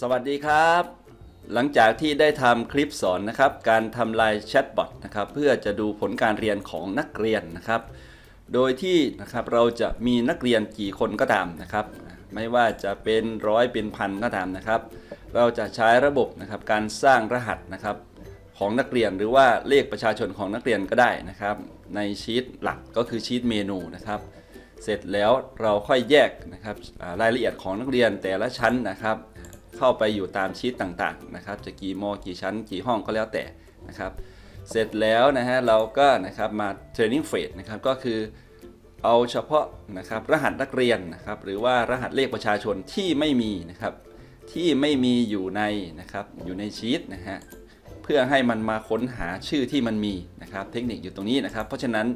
สวัสดีครับ หลังจากที่ได้ทำคลิปสอนนะครับ การทำลายแชทบอทนะครับเพื่อจะดูผลการเรียนของนักเรียนนะครับ โดยที่นะครับเราจะมีนักเรียนกี่คนก็ตามนะครับ ไม่ว่าจะเป็นร้อยเป็นพันก็ตามนะครับ เราจะใช้ระบบนะครับการสร้างรหัสนะครับของนักเรียนหรือว่าเลขประชาชนของนักเรียนก็ได้นะครับ ในชีตหลักก็คือชีตเมนูนะครับ เสร็จแล้วเราค่อยแยกนะครับรายละเอียดของนักเรียนแต่ละชั้นนะครับ เข้าไปอยู่ตามชีตต่างๆนะครับจะกี่โมกี่ชั้นกี่ห้องก็แล้วแต่นะครับเสร็จแล้วนะฮะเราก็นะครับมา training phase นะครับก็คือเอาเฉพาะนะครับรหัสนักเรียนนะครับหรือว่ารหัสเลขประชาชนที่ไม่มีนะครับที่ไม่มีอยู่ในนะครับอยู่ในชีตนะฮะเพื่อให้มันมาค้นหาชื่อที่มันมีนะครับเทคนิคอยู่ตรงนี้นะครับ เพราะฉะนั้น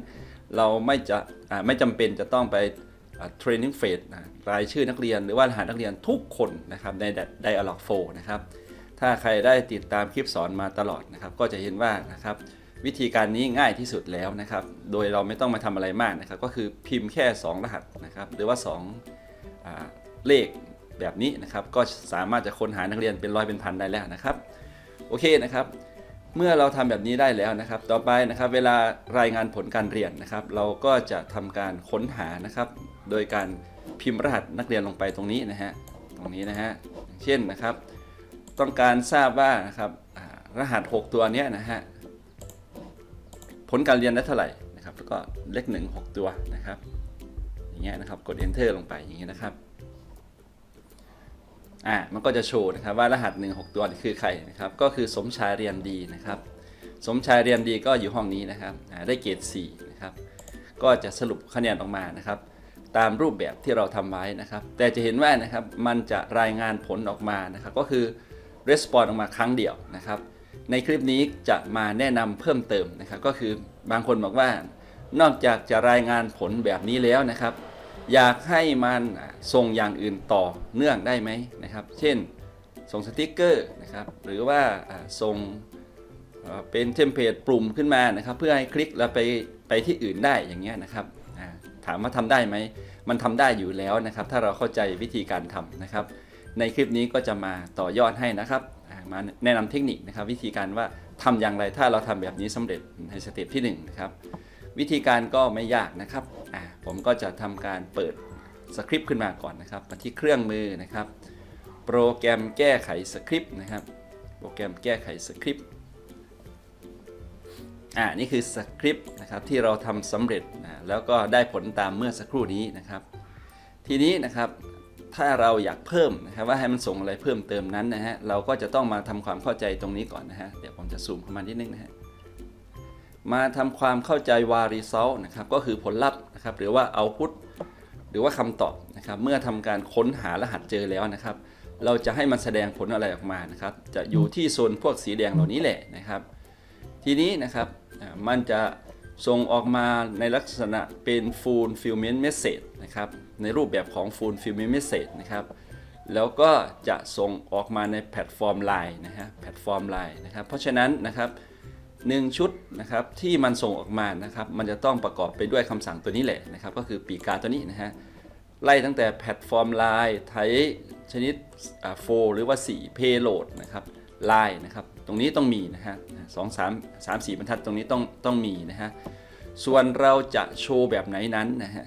เราไม่จะไม่จำเป็นจะต้องไป เทรนนิ่งเฟสรายชื่อนักเรียนหรือว่ารหัสนักเรียนทุกคนนะครับใน Dialog 4นะครับถ้าใครได้ติดตามคลิปสอนมาตลอดนะครับก็จะเห็นว่านะครับวิธีการนี้ง่ายที่สุดแล้วนะครับ โดยเราไม่ต้องมาทำอะไรมากนะครับ ก็คือพิมพ์แค่ 2 รหัสนะครับ หรือว่า2อ่าเลขแบบนี้นะครับ ก็สามารถจะค้นหานักเรียนเป็นร้อยเป็นพันได้แล้วนะครับ โอเคนะครับ เมื่อเราทำแบบนี้ได้แล้วนะครับ ต่อไปนะครับ เวลารายงานผลการเรียนนะครับ เราก็จะทำการค้นหานะครับ โดยการพิมพ์รหัสนักเรียนลงไปตรงนี้นะฮะตรงนี้นะฮะเช่นนะครับ ต้องการทราบว่านะครับรหัส 6 ตัวนี้นะฮะผลการเรียนได้เท่าไหร่นะครับ แล้วก็เลขหนึ่งหกตัวนะครับอย่างเงี้ยนะครับกด enter ลงไปอย่างเงี้ยนะครับอ่ามันก็จะโชว์นะครับว่ารหัส 1 6 ตัวนี่คือใครนะครับ ก็คือสมชายเรียนดีนะครับ สมชายเรียนดีก็อยู่ห้องนี้นะครับได้เกรด4นะครับ ก็จะสรุปคะแนนออกมานะครับ ตามรูปแบบที่เราทำไว้นะครับ แต่จะเห็นว่านะครับมันจะรายงานผลออกมานะครับก็คือ response ออกมาครั้งเดียวนะครับ ในคลิปนี้จะมาแนะนำเพิ่มเติมนะครับ ก็คือบางคนบอกว่านอกจากจะรายงานผลแบบนี้แล้วนะครับ อยากให้มันส่งอย่างอื่นต่อเนื่องได้ไหมนะครับ เช่น ส่งสติกเกอร์นะครับหรือว่าส่งเป็นเทมเพลตปุ่มขึ้นมานะครับ เพื่อให้คลิกแล้วไปไปที่อื่นได้อย่างเงี้ยนะครับ ถามว่าทำได้ไหม มันทำได้อยู่แล้วนะครับ ถ้าเราเข้าใจวิธีการทำนะครับ ในคลิปนี้ก็จะมาต่อยอดให้นะครับมาแนะนำเทคนิคนะครับ วิธีการว่าทำอย่างไรถ้าเราทำแบบนี้สำเร็จในสเต็ปที่หนึ่งนะครับวิธีการก็ไม่ยากนะครับผมก็จะทำการเปิดสคริปต์ขึ้นมาก่อนนะครับมาที่เครื่องมือนะครับ โปรแกรมแก้ไขสคริปต์นะครับ โปรแกรมแก้ไขสคริปต์ อ่านี่คือสคริปต์นะครับที่เราทำสำเร็จนะแล้วก็ได้ผลตามเมื่อสักครู่นี้นะครับ ทีนี้นะครับถ้าเราอยากเพิ่มนะครับว่าให้มันส่งอะไรเพิ่มเติมนั้นนะฮะเราก็จะต้องมาทำความเข้าใจตรงนี้ก่อนนะฮะเดี๋ยวผมจะซูมเข้ามานิดนึงนะฮะมาทำความเข้าใจ var result นะครับก็คือผลลัพธ์นะครับหรือว่า output หรือว่าคำตอบนะครับเมื่อทำการค้นหารหัสเจอแล้วนะครับ เราจะให้มันแสดงผลอะไรออกมานะครับ จะอยู่ที่โซนพวกสีแดงเหล่านี้แหละนะครับ ทีนี้นะครับมันจะส่งออกมาในลักษณะเป็น fulfillment message นะครับในรูปแบบของ fulfillment message นะครับแล้วก็จะส่งออกมาในแพลตฟอร์ม Line นะฮะแพลตฟอร์ม Line นะครับเพราะฉะนั้นนะครับหนึ่งชุดนะครับที่มันส่งออกมานะครับมันจะต้องประกอบไปด้วยคำสั่งตัวนี้แหละนะครับก็คือปีกาตัวนี้นะฮะไล่ตั้งแต่แพลตฟอร์ม Line ไทยชนิดโฟหรือว่า 4 Payload นะครับ Line นะครับ ตรงนี้ต้องมีนะฮะสองสามสามสี่บรรทัดตรงนี้ต้องต้องมีนะฮะส่วนเราจะโชว์แบบไหนนั้นนะฮะ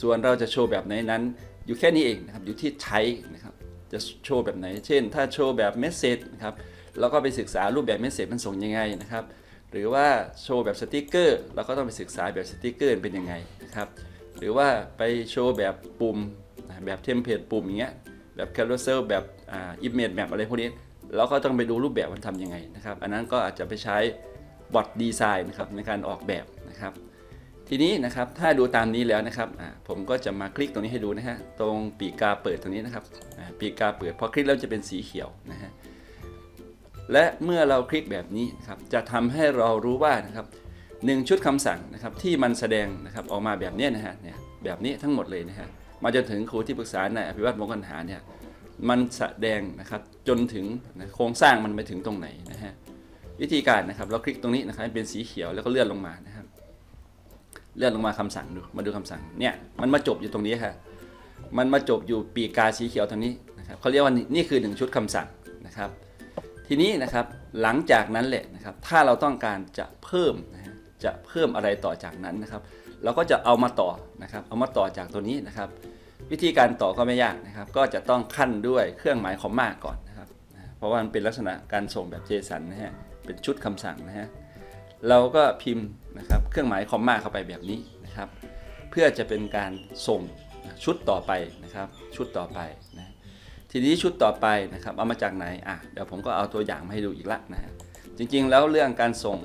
ส่วนเราจะโชว์แบบไหนนั้น อยู่แค่นี้เองนะครับอยู่ที่ใช้นะครับจะโชว์แบบไหน เช่น ถ้าโชว์แบบเมสเซจนะครับเราก็ไปศึกษารูปแบบเมสเซจมันส่งยังไงนะครับหรือว่าโชว์แบบสติกเกอร์เราก็ต้องไปศึกษาแบบสติกเกอร์เป็นยังไงนะครับหรือว่าไปโชว์แบบปุ่มแบบเทมเพลตปุ่มอย่างเงี้ยแบบแค r ร u เซลแบบอิมเมจแบบอะไรพวกนี้ เราก็ต้องไปดูรูปแบบมันทำยังไงนะครับ อันนั้นก็อาจจะไปใช้บอทดีไซน์นะครับในการออกแบบนะครับ ทีนี้นะครับถ้าดูตามนี้แล้วนะครับผมก็จะมาคลิกตรงนี้ให้ดูนะฮะตรงปีกกาเปิดตรงนี้นะครับปีกกาเปิดพอคลิกแล้วจะเป็นสีเขียวนะฮะและเมื่อเราคลิกแบบนี้นะครับจะทำให้เรารู้ว่านะครับหนึ่งชุดคำสั่งนะครับที่มันแสดงนะครับออกมาแบบนี้นะฮะเนี่ยแบบนี้ทั้งหมดเลยนะฮะมาจนถึงครูที่ปรึกษานายอภิวัตรมงคลหาเนี่ย มันสแสดงนะครับจนถึงนะโครงสร้างมันไปถึงตรงไหนนะฮะวิธีการนะครับเราคลิกตรงนี้นะครับเป็นสีเขียวแล้วก็เลื่อนลงมานะครับเลื่อนลงมาคำสั่งดูมาดูคำสั่งเนี่ยมันมาจบอยู่ตรงนี้ฮะมันมาจบอยู่ปีกาสีเขียวตรงนี้นะครับเขาเรียกว่านี่คือ 1 ชุดคำสั่งนะครับ ทีนี้นะครับหลังจากนั้นแหละนะครับถ้าเราต้องการจะเพิ่มนะฮะจะเพิ่มอะไรต่อจากนั้นนะครับ เราก็จะเอามาต่อนะครับเอามาต่อจากตัวนี้นะครับ วิธีการต่อก็ไม่ยากนะครับ ก็จะต้องขั้นด้วยเครื่องหมายคอมมาก่อนนะครับ เพราะว่ามันเป็นลักษณะการส่งแบบ JSON นะฮะ เป็นชุดคำสั่งนะฮะ เราก็พิมพ์นะครับเครื่องหมายคอมมาเข้าไปแบบนี้นะครับ เพื่อจะเป็นการส่งชุดต่อไปนะครับ ชุดต่อไปนะ ทีนี้ชุดต่อไปนะครับ เอามาจากไหน อะ เดี๋ยวผมก็เอาตัวอย่างมาให้ดูอีกละนะฮะ จริงๆแล้วเรื่องการส่ง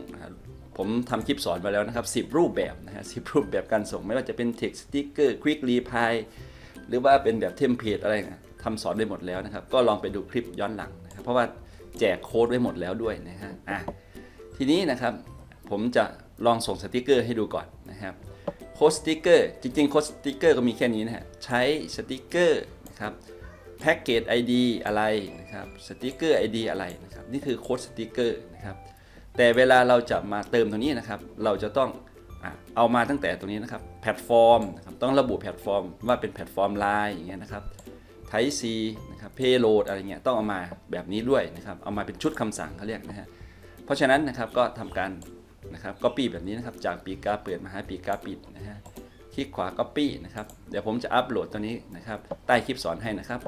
ผมทำคลิปสอนไปแล้วนะครับ 10 รูปแบบนะฮะสิรูปแบบการส่งไม่ว่าจะเป็น text sticker quick reply หรือว่าเป็นแบบเทมเพลตอะไรนะทำสอนไปหมดแล้วนะครับ ก็ลองไปดูคลิปย้อนหลังนะครับเพราะว่าแจกโค้ดไว้หมดแล้วด้วยนะฮะอะทีนี้นะครับผมจะลองส่งสติกเกอร์ให้ดูก่อนนะครับโค้ดสติกเกอร์จริงๆโค้ดสติกเกอร์ก็มีแค่นี้นะฮะใช้สติกเกอร์นะครับแพ็กเกจ ID อะไรนะครับสติกเกอร์ ID อะไรนะครับนี่คือโค้ดสติกเกอร์นะครับแต่เวลาเราจะมาเติมตรงนี้นะครับ เราจะต้อง เอามาตั้งแต่ตรงนี้นะครับแพลตฟอร์มนะครับต้องระบุแพลตฟอร์มว่าเป็นแพลตฟอร์มไลน์อย่างเงี้ยนะครับไทซีนะครับเพโลดอะไรเงี้ยต้องเอามาแบบนี้ด้วยนะครับเอามาเป็นชุดคำสั่งเขาเรียกนะฮะเพราะฉะนั้นนะครับก็ทำการนะครับ copy แบบนี้นะครับจากปีกาเปิดมาหาปีกาปิดนะฮะคลิกขวา copy นะครับเดี๋ยวผมจะอัปโหลดตัวนี้นะครับใต้คลิปสอนให้นะครับ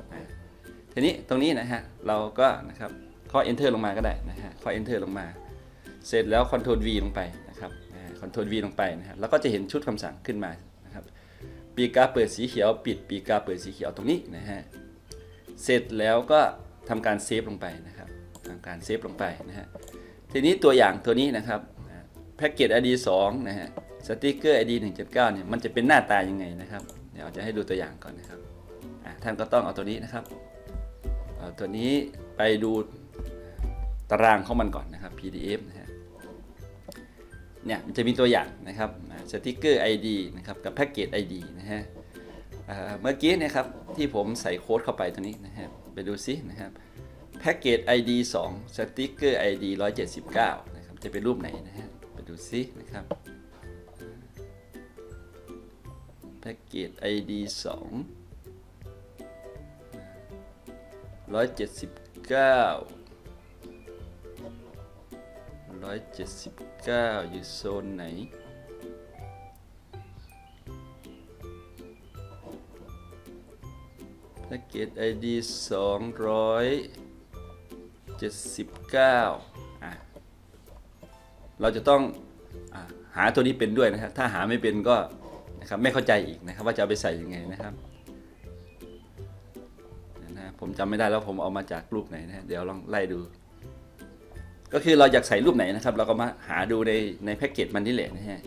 ทีนี้ตรงนี้นะฮะเราก็นะครับข้อ enter ลงมาก็ได้นะฮะข้อ enter ลงมา เสร็จแล้ว control v ลงไป คอ่า control v ลงไปนะฮะแล้วก็จะเห็นชุดคำสั่งขึ้นมานะครับปีกาเปิดสีเขียว ปิดปีกาเปิดสีเขียวตรงนี้นะฮะเสร็จแล้วก็ทำการเซฟลงไปนะครับทำการเซฟลงไปนะฮะทีนี้ตัวอย่างตัวนี้นะครับแพ็กเกจ ID 2นะฮะสติกเกอร์ ID 179เนี่ยมันจะเป็นหน้าตายังไงนะครับเดี๋ยวจะให้ดูตัวอย่างก่อนนะครับท่านก็ต้องเอาตัวนี้นะครับเอาตัวนี้ไปดูตารางของมันก่อนนะครับ PDF นะฮะ เนี่ยมันจะมีตัวอย่างนะครับสติกเกอร์ ID นะครับกับแพ็กเกจ ID นะฮะเมื่อกี้นะครับที่ผมใส่โค้ดเข้าไปตัวนี้นะฮะไปดูซินะครับแพ็กเกจ ID 2สติกเกอร์ ID 179นะครับจะเป็นรูปไหนนะฮะไปดูซินะครับแพ็กเกจ ID 2 179 179 อยู่โซนไหน แพ็กเกจ ID 279 อะ เราจะต้องอหาตัวนี้เป็นด้วยนะครับ ถ้าหาไม่เป็นก็นะครับไม่เข้าใจอีกนะครับว่าจะไปใส่ยังไงนะครับนะผมจำไม่ได้แล้วผมเอามาจากรูปไหนนะเดี๋ยวลองไล่ดู ก็คือเราอยากใส่รูปไหนนะครับ เราก็มาหาดูในในแพ็กเกจมันนี่แหละนะฮะ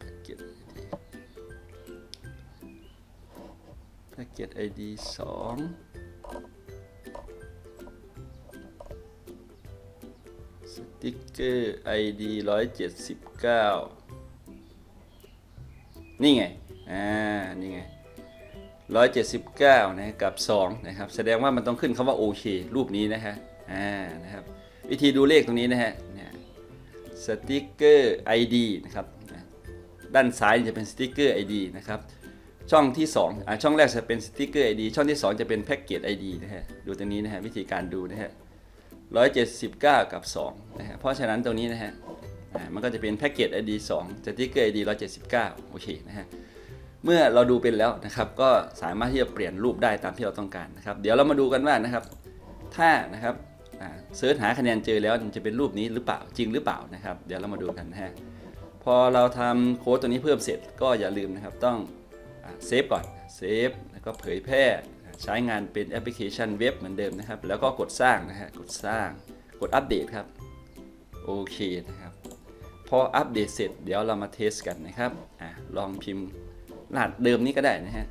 แพ็กเกจแพ็กเกจ ID 2สติกเกอร์ ID 179นี่ไง อ่า นี่ไง179นะกับ2นะครับ แสดงว่ามันต้องขึ้นคำว่าโอเค รูปนี้นะฮะ อ่านะครับวิธีดูเลขตรงนี้นะฮะเนี่ยสติกเกอร์ ID นะครับด้านซ้ายจะเป็นสติกเกอร์ ID นะครับช่องที่2อ่าช่องแรกจะเป็นสติกเกอร์ ID ช่องที่ 2 จะเป็นแพ็กเกจ ID นะฮะดูตรงนี้นะฮะวิธีการดูนะฮะ179 กับ2นะฮะเพราะฉะนั้นตรงนี้นะฮะมันก็จะเป็นแพ็กเกจ ID 2สติกเกอร์ ID 179 โอเคนะฮะเมื่อเราดูเป็นแล้วนะครับ ก็สามารถที่จะเปลี่ยนรูปได้ตามที่เราต้องการนะครับ เดี๋ยวเรามาดูกันว่านะครับ ถ้านะครับ เสิร์ชหาคะแนนเจอแล้วมันจะเป็นรูปนี้หรือเปล่าจริงหรือเปล่านะครับ เดี๋ยวเรามาดูกันนะฮะพอเราทำโค้ดตัวนี้เพิ่มเสร็จก็อย่าลืมนะครับต้องเซฟก่อนเซฟแล้วก็เผยแพร่ใช้งานเป็นแอปพลิเคชันเว็บเหมือนเดิมนะครับ แล้วก็กดสร้างนะฮะกดสร้างกดอัปเดตครับโอเคนะครับพออัปเดตเสร็จเดี๋ยวเรามาเทสกันนะครับอะลองพิมพ์รหัสเดิมนี้ก็ได้นะฮะ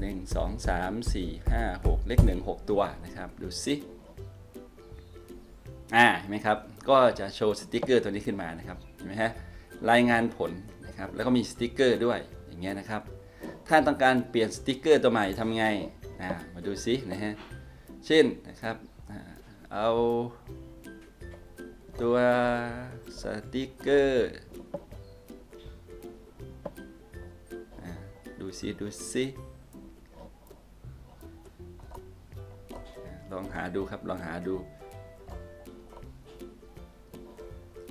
หนึ่งสองสามสี่ห้าหกเลขหนึ่งหกตัวนะครับ ดูสิ อ่าเห็นไหมครับ ก็จะโชว์สติกเกอร์ตัวนี้ขึ้นมานะครับ เห็นไหมฮะ รายงานผลนะครับ แล้วก็มีสติกเกอร์ด้วย อย่างเงี้ยนะครับ ถ้าต้องการเปลี่ยนสติกเกอร์ตัวใหม่ทำไง อ่า มาดูซินะฮะ เช่นนะครับเอาตัวสติกเกอร์อ่าดูซิดูซิลองหาดูครับ ลองหาดู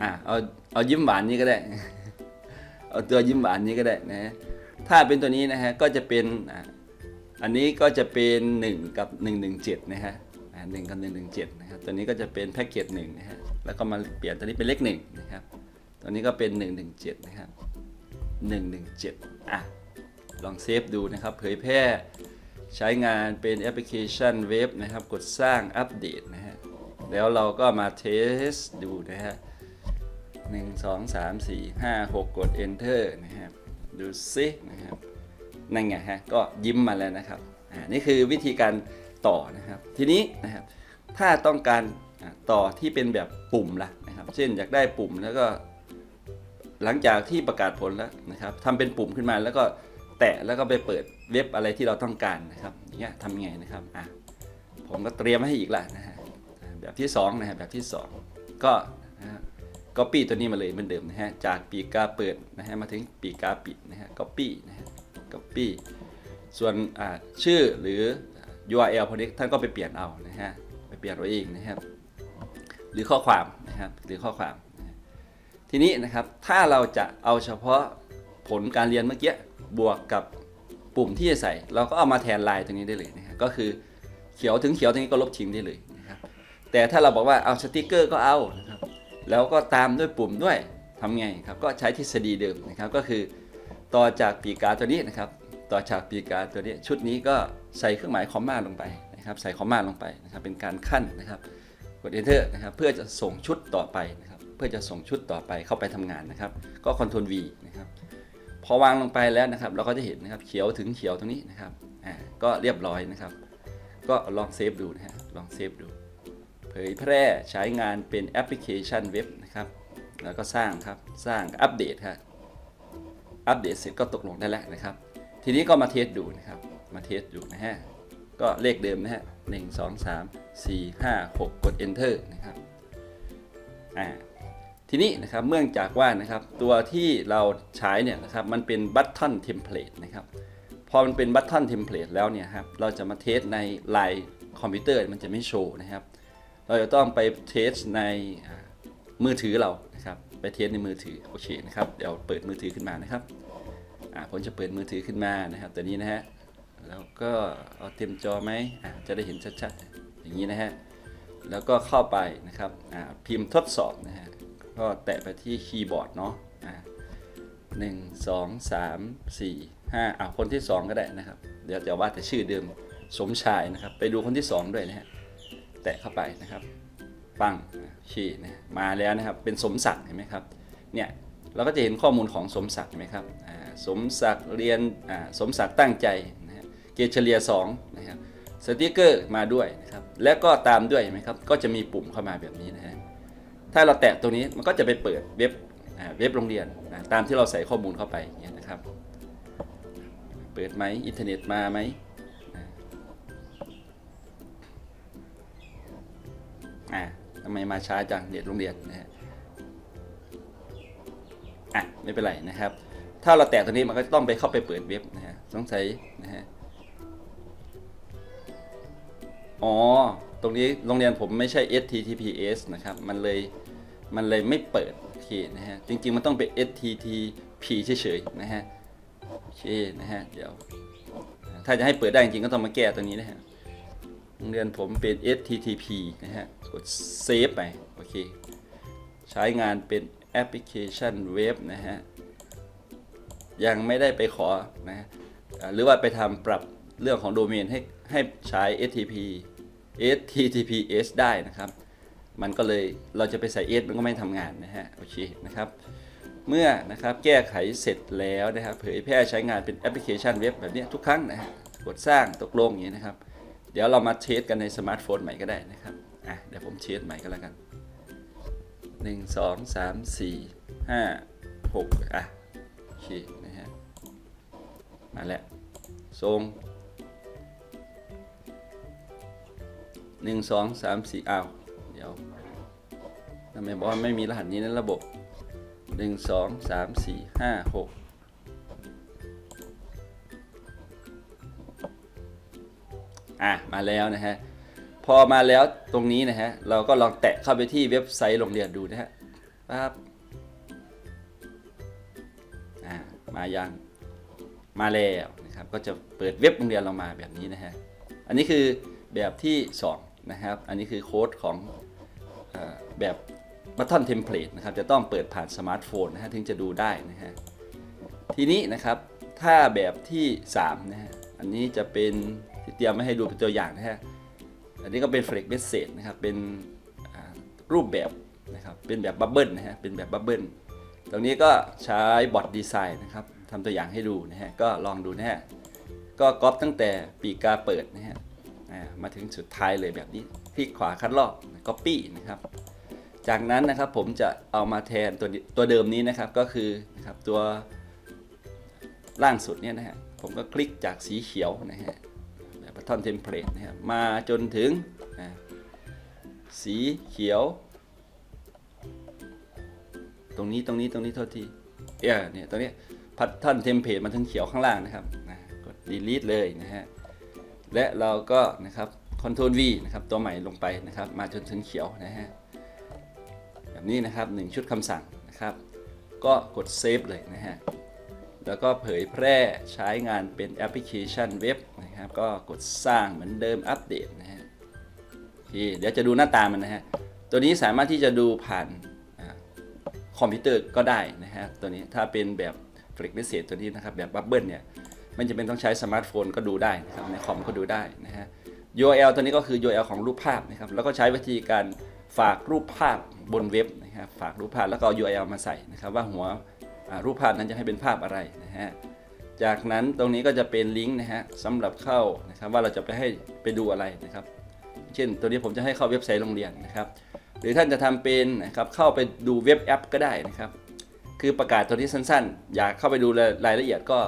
อะเอาเอายิ้มหวานนี้ก็ได้ เอาตัวยิ้มหวานนี้ก็ได้นะ ถ้าเป็นตัวนี้นะฮะก็จะเป็นอะอันนี้ก็จะเป็น 1 กับ 117 นะฮะอะหนึ่งกับ117นะครับ ตัวนี้ก็จะเป็นแพ็กเกจหนึ่งนะฮะ แล้วก็มาเปลี่ยนตัวนี้เป็นเลขหนึ่งนะครับ ตัวนี้ก็เป็น117นะครับ117อะ ลองเซฟดูนะครับ เผยแพร่ใช้งานเป็นแอปพลิเคชันเว็บนะครับ กดสร้างอัปเดตนะฮะ แล้วเราก็มาเทสดูนะฮะ หนึ่งสองสามสี่ห้าหกกด enter นะครับ ดูซินะครับ นั่นไงฮะ ก็ยิ้มมาแล้วนะครับ อ่า นี่คือวิธีการต่อนะครับ ทีนี้นะครับ ถ้าต้องการต่อที่เป็นแบบปุ่มละนะครับ เช่นอยากได้ปุ่มแล้วก็หลังจากที่ประกาศผลแล้วนะครับทำเป็นปุ่มขึ้นมาแล้วก็แตะแล้วก็ไปเปิดเว็บอะไรที่เราต้องการนะครับอย่างเงี้ยทำยังไงนะครับอะผมก็เตรียมให้อีกละนะฮะแบบที่สองนะฮะแบบที่สองก็นะฮะ ก็ปีตัวนี้มาเลยเหมือนเดิมนะฮะ จากปีกาเปิดนะฮะมาถึงปีกาปิดนะฮะก็ปีนะฮะก็ปีส่วนอ่าชื่อหรือ URL พวกนี้ท่านก็ไปเปลี่ยนเอานะฮะ ไปเปลี่ยนเอาเองนะครับ หรือข้อความนะครับ หรือข้อความ ทีนี้นะครับ ถ้าเราจะเอาเฉพาะผลการเรียนเมื่อกี้บวกกับปุ่มที่จะใส่ เราก็เอามาแทนลายตรงนี้ได้เลยนะครับก็คือเขียวถึงเขียวตรงนี้ก็ลบทิ้งได้เลยนะครับ แต่ถ้าเราบอกว่าเอาสติกเกอร์ก็เอานะครับ แล้วก็ตามด้วยปุ่มด้วยทำไงครับก็ใช้ทฤษฎีเดิมนะครับก็คือ ต่อจากปีกาตัวนี้นะครับ ต่อจากปีกาตัวนี้ชุดนี้ก็ใส่เครื่องหมายคอมมาลงไปนะครับ ใส่คอมมาลงไปนะครับ เป็นการขั้นนะครับกด enter นะครับเพื่อจะส่งชุดต่อไปนะครับ เพื่อจะส่งชุดต่อไปเข้าไปทำงานนะครับ ก็ Ctrl V นะครับ พอวางลงไปแล้วนะครับ เราก็จะเห็นนะครับเขียวถึงเขียวตรงนี้นะครับอ่าก็เรียบร้อยนะครับ ก็ลองเซฟดูนะฮะลองเซฟดู เผยแพร่ใช้งานเป็นแอปพลิเคชันเว็บนะครับ แล้วก็สร้างครับ สร้างอัปเดตครับอัปเดตเสร็จก็ตกลงได้แล้วนะครับ ทีนี้ก็มาเทสดูนะครับ มาเทสดูนะฮะ ก็เลขเดิมนะฮะหนึ่งสองสามสี่ห้าหกกด enter นะครับ อ่า ทีนี้นะครับเมื่องจากว่านะครับตัวที่เราใช้เนี่ยนะครับมันเป็น button template นะครับพอมันเป็น button template แล้วเนี่ยครับ เราจะมาเทสในไลน์คอมพิวเตอร์มันจะไม่โชว์นะครับ เราจะต้องไปเทสในมือถือเรานะครับไปเทสในมือถือโอเคนะครับเดี๋ยวเปิดมือถือขึ้นมานะครับอ่าผมจะเปิดมือถือขึ้นมานะครับตัวนี้นะฮะแล้วก็เอาเต็มจอไหมอ่าจะได้เห็นชัดๆ อย่างนี้นะฮะแล้วก็เข้าไปนะครับอ่าพิมพ์ทดสอบนะฮะก็แตะไปที่คีย์บอร์ดเนาะอ่าหนึ่งสองสามสี่ห้าอ่าคนที่สองก็ได้นะครับ เดี๋ยวจะว่าแต่ชื่อเดิมสมชายนะครับ ไปดูคนที่สองด้วยนะฮะ แตะเข้าไปนะครับ ปังโอเคนะมาแล้วนะครับ เป็นสมศักดิ์เห็นไหมครับ เนี่ยเราก็จะเห็นข้อมูลของสมศักดิ์เห็นไหมครับสมศักดิ์เรียนสมศักดิ์ตั้งใจนะฮะเกรดเฉลี่ย2นะครับสติกเกอร์มาด้วยนะครับ และก็ตามด้วยเห็นไหมครับ ก็จะมีปุ่มเข้ามาแบบนี้นะฮะ ถ้าเราแตะตรงนี้มันก็จะไปเปิดเว็บเว็บโรงเรียนนะตามที่เราใส่ข้อมูลเข้าไปเงี้ยนะครับ เปิดไหมอินเทอร์เน็ตมาไหม อ่าทำไมมาช้าจังเน็ตโรงเรียนนะฮะอะไม่เป็นไรนะครับ ถ้าเราแตะตัวนี้มันก็ต้องไปเข้าไปเปิดเว็บนะฮะสงสัยนะฮะอ๋อตรงนี้โรงเรียนผมไม่ใช่ HTTPS นะครับมันเลยมันเลยไม่เปิดโอเคนะฮะจริงๆมันต้องเป็น HTTP เฉยๆนะฮะโอเคนะฮะเดี๋ยวถ้าจะให้เปิดได้จริงก็ต้องมาแก้ตัวนี้นะฮะ งเรียนผมเป็น HTTP นะฮะ กดเซฟไป โอเค ใช้งานเป็นแอปพลิเคชันเว็บนะฮะ ยังไม่ได้ไปขอนะฮะหรือว่าไปทำปรับเรื่องของโดเมนให้ให้ใช้ HTTP HTTPS ได้นะครับ มันก็เลยเราจะไปใส่ S มันก็ไม่ทำงานนะฮะ โอเคนะครับ เมื่อนะครับแก้ไขเสร็จแล้วนะครับ เผยแพร่ใช้งานเป็นแอปพลิเคชันเว็บแบบนี้ทุกครั้งนะฮะกดสร้างตกลงอย่างนี้นะครับ เดี๋ยวเรามาเทสกันในสมาร์ทโฟนใหม่ก็ได้นะครับอะเดี๋ยวผมเทสใหม่ก็แล้วกันหนึ่งสองสามสี่ห้าหกอะโอเคนะฮะมาแล้วทรงหนึ่งสองสามสี่อ้าว เดี๋ยวทำไมบอกว่าไม่มีรหัสนี้ในระบบหนึ่งสองสามสี่ห้าหก อะมาแล้วนะฮะพอมาแล้วตรงนี้นะฮะเราก็ลองแตะเข้าไปที่เว็บไซต์โรงเรียนดูนะฮะปั๊บอ่ามายังมาแล้วนะครับก็จะเปิดเว็บโรงเรียนเรามาแบบนี้นะฮะอันนี้คือแบบที่2นะครับอันนี้คือโค้ดของอแบบบัตทอนเทมเพลตนะครับจะต้องเปิดผ่านสมาร์ทโฟนนะฮะถึงจะดูได้นะฮะทีนี้นะครับถ้าแบบที่3นะฮะอันนี้จะเป็น เตรียมมาให้ดูเป็นตัวอย่างนะฮะ อันนี้ก็เป็น flex message นะครับ เป็นรูปแบบนะครับ เป็นแบบบับเบิลนะฮะ เป็นแบบบับเบิลตรงนี้ก็ใช้บอทดีไซน์นะครับทำตัวอย่างให้ดูนะฮะ ก็ลองดูนะฮะ ก็ก๊อปตั้งแต่ปีกาเปิดนะฮะมาถึงสุดท้ายเลยแบบนี้ คลิกขวาคัดลอก copy นะครับ จากนั้นนะครับผมจะเอามาแทนตัวตัวเดิมนี้นะครับ ก็คือนะครับตัวล่างสุดเนี่ยนะฮะ ผมก็คลิกจากสีเขียวนะฮะ แบบบัตทอนเทมเพลตนะครับมาจนถึงสีเขียว ตรงนี้ตรงนี้ตรงนี้โทษทีเออเนี่ยตรงนี้พัตทอนเทมเพลตมาถึงเขียวข้างล่างนะครับนะกด delete เลยนะฮะและเราก็นะครับ Ctrl V นะครับตัวใหม่ลงไปนะครับ มาจนถึงเขียวนะฮะแบบนี้นะครับหนึ่งชุดคำสั่งนะครับ ก็กดเซฟเลยนะฮะ แล้วก็เผยแพร่ใช้งานเป็นแอปพลิเคชันเว็บนะครับ ก็กดสร้างเหมือนเดิมอัปเดตนะฮะโอเคเดี๋ยวจะดูหน้าตามันนะฮะ ตัวนี้สามารถที่จะดูผ่านอคอมพิวเตอร์ก็ได้นะฮะ ตัวนี้ถ้าเป็นแบบฟลิกเมสเซจตัวนี้นะครับ แบบบับเบิลเนี่ยมันจะเป็นต้องใช้สมาร์ทโฟนก็ดูได้นะครับ ในคอมก็ดูได้นะฮะ URL ตัวนี้ก็คือ URL ของรูปภาพนะครับ แล้วก็ใช้วิธีการฝากรูปภาพบนเว็บนะครับ ฝากรูปภาพแล้วก็เอา URL มาใส่นะครับว่าหัว รูปภาพนั้นจะให้เป็นภาพอะไรนะฮะจากนั้นตรงนี้ก็จะเป็นลิงก์นะฮะสำหรับเข้านะครับว่าเราจะไปให้ไปดูอะไรนะครับ เช่นตัวนี้ผมจะให้เข้าเว็บไซต์โรงเรียนนะครับ หรือท่านจะทำเป็นนะครับเข้าไปดูเว็บแอป ก็ได้นะครับ คือประกาศตัวนี้สั้นๆ อยากเข้าไปดูรายละเอียดก็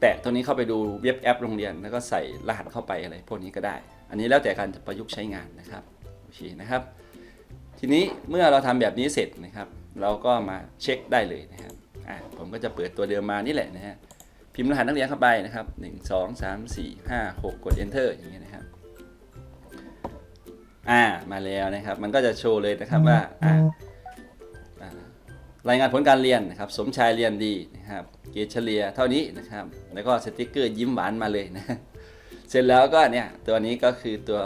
แตะตัวนี้เข้าไปดูเว็บแอป โรงเรียน แล้วก็ใส่รหัสเข้าไปอะไรพวกนี้ก็ได้ อันนี้แล้วแต่การประยุกต์ใช้งานนะครับโอเคนะครับ ทีนี้เมื่อเราทำแบบนี้เสร็จนะครับ เราก็มาเช็คได้เลยนะครับ อ่าผมก็จะเปิดตัวเดิมมานี่แหละนะฮะพิมพ์รหัสนักเรียนเข้าไปนะครับ 1 2 3 4 5 6 กด enter อย่างเงี้ยนะครับอ่ามาแล้วนะครับ มันก็จะโชว์เลยนะครับว่าอ่ารายงานผลการเรียนนะครับ สมชายเรียนดีนะครับ เกรดเฉลี่ยเท่านี้นะครับ แล้วก็สติกเกอร์ยิ้มหวานมาเลยนะ เสร็จแล้วก็เนี่ยตัวนี้ก็คือตัว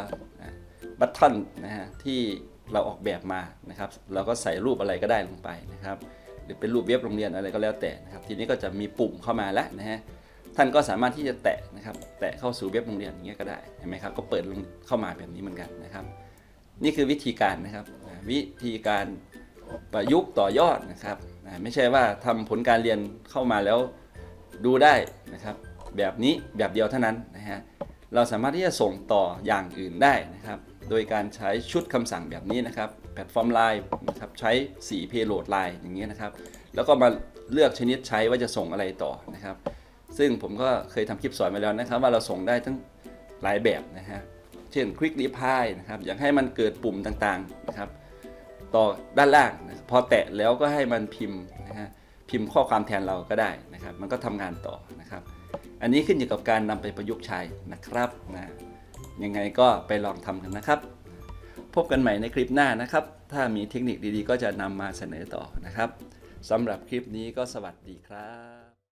บัตทอนนะฮะที่เราออกแบบมานะครับ เราก็ใส่รูปอะไรก็ได้ลงไปนะครับ รือเป็นรูปเว็บโรงเรียนอะไรก็แล้วแต่นะครับทีนี้ก็จะมีปุ่มเข้ามาแล้วนะฮะท่านก็สามารถที่จะแตะนะครับแตะเข้าสู่เว็บโรงเรียนอย่างเงี้ยก็ได้เห็นไหมครับก็เปิดเข้ามาแบบนี้เหมือนกันนะครับ นี่คือวิธีการนะครับวิธีการประยุกต์ต่อยอดนะครับไม่ใช่ว่าทำผลการเรียนเข้ามาแล้วดูได้นะครับ แบบนี้แบบเดียวเท่านั้นนะฮะเราสามารถที่จะส่งต่ออย่างอื่นได้นะครับ โดยการใช้ชุดคำสั่งแบบนี้นะครับ แพลตฟอร์มไลน์นะครับใช้สีเพโลดไลน์อย่างเงี้ยนะครับ แล้วก็มาเลือกชนิดใช้ว่าจะส่งอะไรต่อนะครับ ซึ่งผมก็เคยทำคลิปสอนมาแล้วนะครับ ว่าเราส่งได้ทั้งหลายแบบนะฮะเช่น Quick Reply นะครับอยากให้มันเกิดปุ่มต่างๆนะครับ ต่อด้านล่างนะพอแตะแล้วก็ให้มันพิมพ์นะฮะพิมพ์ข้อความแทนเราก็ได้นะครับ มันก็ทำงานต่อนะครับ อันนี้ขึ้นอยู่กับการนำไปประยุกต์ใช้นะครับนะยังไงก็ไปลองทำกันนะครับ พบกันใหม่ในคลิปหน้านะครับ ถ้ามีเทคนิคดีๆ ก็จะนำมาเสนอต่อนะครับสำหรับคลิปนี้ก็สวัสดีครับ